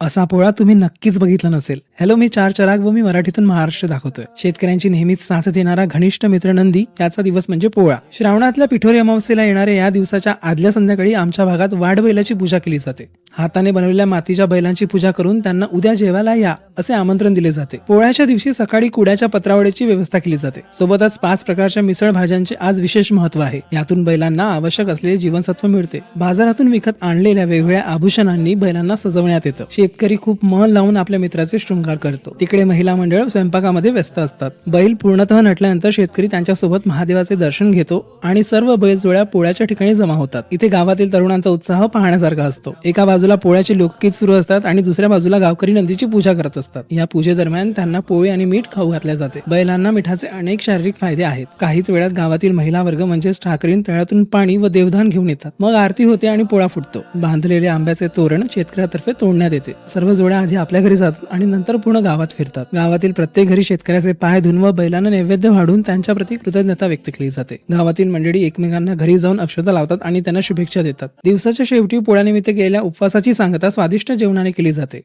असा पोळा तुम्ही नक्कीच बघितला नसेल. हॅलो मी चार चराग व मी मराठीतून महाराष्ट्र दाखवतोय. शेतकऱ्यांची नेहमीच साथ देणारा घनिष्ठ मित्र नंदी याचा दिवस म्हणजे पोळा. श्रावणातल्या पिठोरी अमावस्येला येणाऱ्या या दिवसाच्या आदल्या संध्याकाळी आमच्या भागात वाढ बैलाची पूजा केली जाते. हाताने बनवलेल्या मातीच्या बैलांची पूजा करून त्यांना उद्या जेवायला या असे आमंत्रण दिले जाते. पोळ्याच्या दिवशी सकाळी कुड्याच्या पत्रावळीची व्यवस्था केली जाते. सोबतच पाच प्रकारच्या मिसळ भाज्यांचे आज विशेष महत्त्व आहे. यातून बैलांना आवश्यक असलेले जीवनसत्व मिळते. बाजारातून विकत आणलेल्या वेगवेगळ्या आभूषणांनी बैलांना सजवण्यात येतं. शेतकरी खूप मन लावून आपल्या मित्राचे शृंगार करतो. तिकडे महिला मंडळ स्वयंपाकामध्ये व्यस्त असतात. बैल पूर्णतः नटल्यानंतर शेतकरी त्यांच्यासोबत महादेवाचे दर्शन घेतो आणि सर्व बैल जोड्या पोळ्याच्या ठिकाणी जमा होतात. इथे गावातील तरुणांचा उत्साह पाहण्यासारखा असतो. एका बाजूला पोळ्याचे लोकगीत सुरू असतात आणि दुसऱ्या बाजूला गावकरी नंदीची पूजा करत असतात. या पूजेदरम्यान त्यांना पोळी आणि मीठ खाऊ घातले जाते. बैलांना मिठाचे अनेक शारीरिक फायदे आहेत. काहीच वेळात गावातील महिला वर्ग म्हणजेच ठाकरीन तळ्यातून पाणी व देवधान घेऊन येतात. मग आरती होते आणि पोळा फुटतो. बांधलेले आंब्याचे तोरण शेतकऱ्यातर्फे तोडण्यात येते. सर्व जोड्या आधी आपल्या घरी जातात आणि नंतर पूर्ण गावात फिरतात. गावातील प्रत्येक घरी शेतकऱ्याचे पाय धुवून व बैलांना नैवेद्य वाढून त्यांच्या प्रती कृतज्ञता व्यक्त केली जाते. गावातील मंडळी एकमेकांना घरी जाऊन अक्षता लावतात आणि त्यांना शुभेच्छा देतात. दिवसाच्या शेवटी पोळ्यानिमित्त केलेल्या उपवासाची सांगता स्वादिष्ट जेवणाने केली जाते.